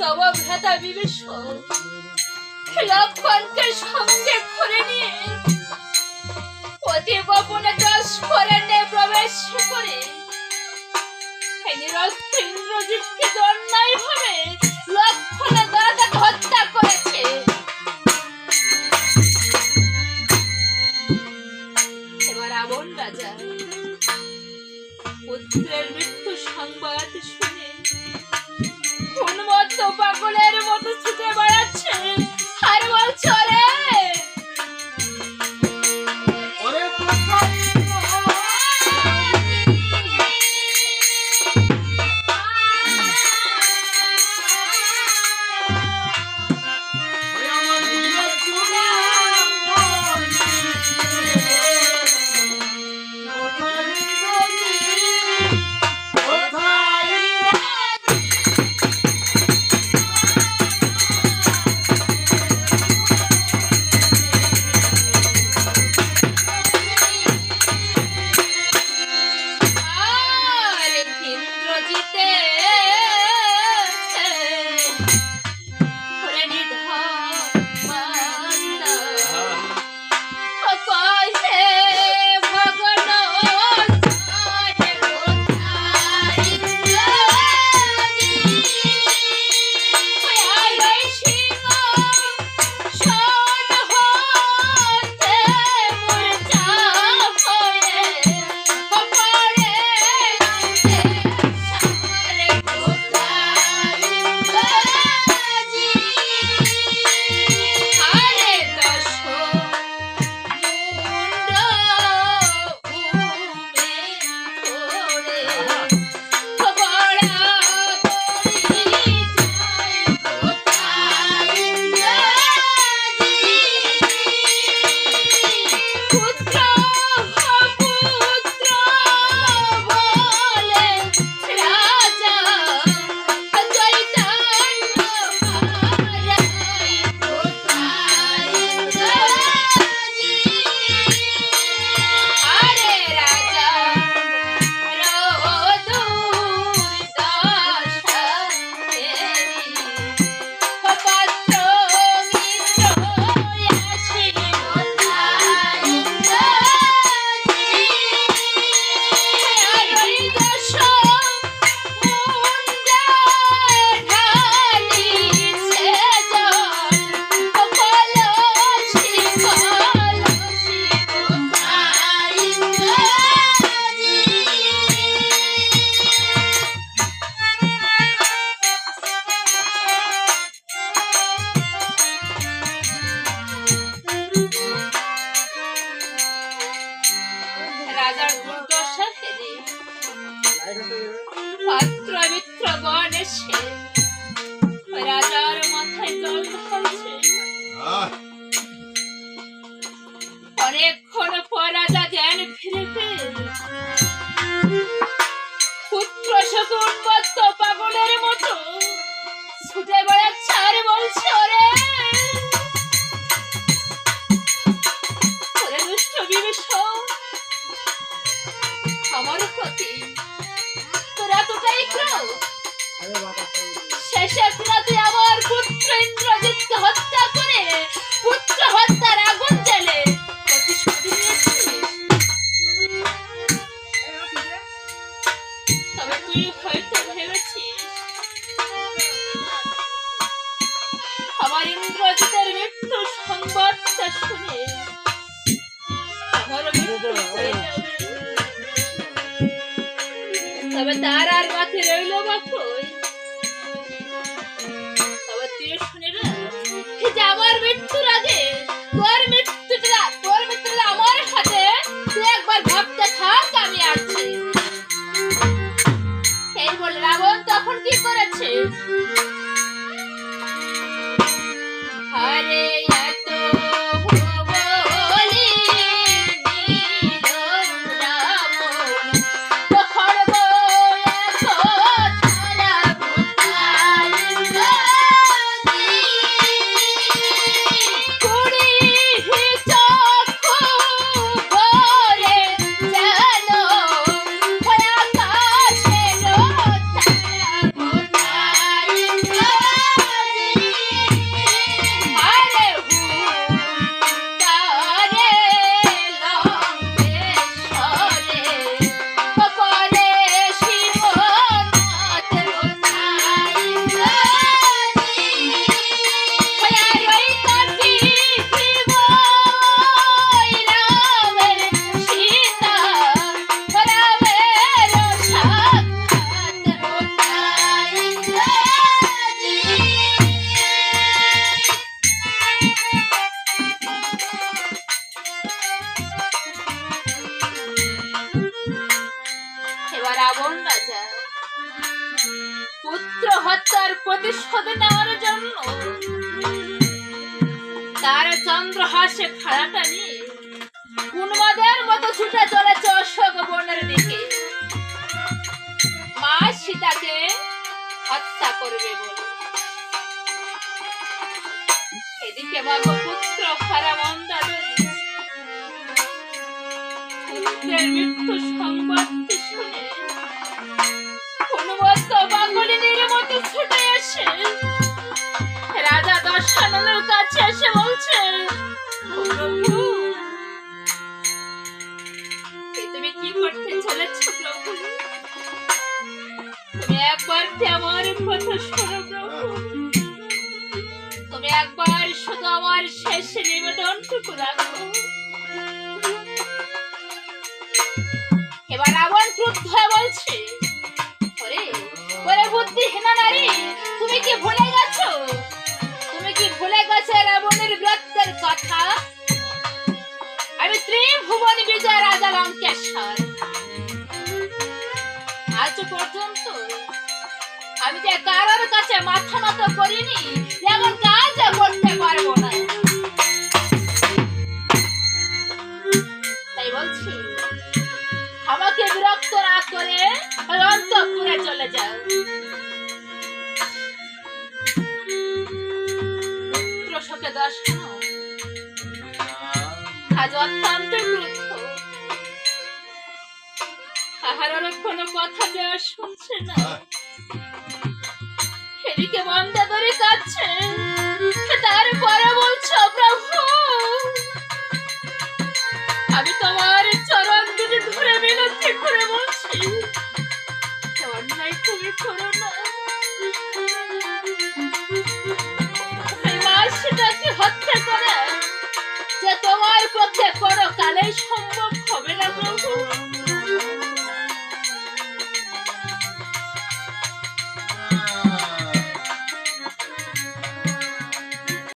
তবা ভেতা বিভীষণ লক্ষণকে সঙ্গে করে নিয়ে, অতি গোপনে দশ ফরেনে প্রবেশ করে। নিরস্ত্রীকে দণ্ডায় ভাবে লক্ষণ দাদা হত্যা করেছে। এবার আবন রাজা পুত্রের Cachite. Yeah. shit. শেষে প্রাতে আমার পুত্র ইন্দ্রজিৎকে হত্যা করে পুত্র হত্যার আগুন জেলে তবে আমার মৃত্যুর তবে তার আর মাথায় রইল মাত্র শুনে না চন্দ্রহাসে খাড়াটা নিয়ে। উন্মাদের মতো ছুটে চলেছে অশোক বনের দিকে। মা সীতাকে হত্যা করবে বলে। এদিকে পুত্র হারা মন্দাদরি পুত্রের মৃত্যু সংবাদটি শুনে মতো ছুটে এসে তুমি একবার শুধু আমার শেষ নিবেদনটুকু রাখো। এবার রাবণ ক্রুদ্ধ বলছে, ওরে ওরে নারী, তুমি কি ভুলে গেছো? তুমি কি ভুলে গেছো রাবণের বীরত্বের কথা? আমি ত্রিভুবন বিজয় রাজা লঙ্কেশ্বর আজ পর্যন্ত আমি যে কারোর কাছে মাথা নত করিনি, এমন কাজ করতে পারব না। তাই বলছি, আমাকে বিরক্ত না করে অন্তঃপুরে চলে যাও। শোকে দর্শন আজ অত্যন্ত কোনো কথা যে আর শুনছে না। এদিকে মন্দা তারপরে বলছো প্রভু, আমি তোমার চরণ দুটি ধরে মিনতি করে বলছি, অন্যায় তুমি করো না। হত্যা করে যে তোমার পক্ষে কোনো কালেই সম্ভব